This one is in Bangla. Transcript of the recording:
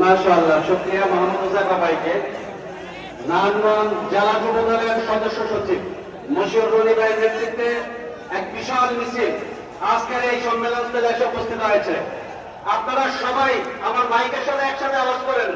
মাশাআল্লাহ, শুকরিয়া মোহাম্মদ মুসাফা ভাইকে। নারায়ণগঞ্জ জেলা যুব দলের সচিব মশিউর রনি ভাইয়ের এক বিশাল মিছিল আজকের এই সম্মেলন স্থলে এসে উপস্থিত হয়েছে। আপনারা সবাই আমার মাইকের সাথে একসাথে আওয়াজ করেন।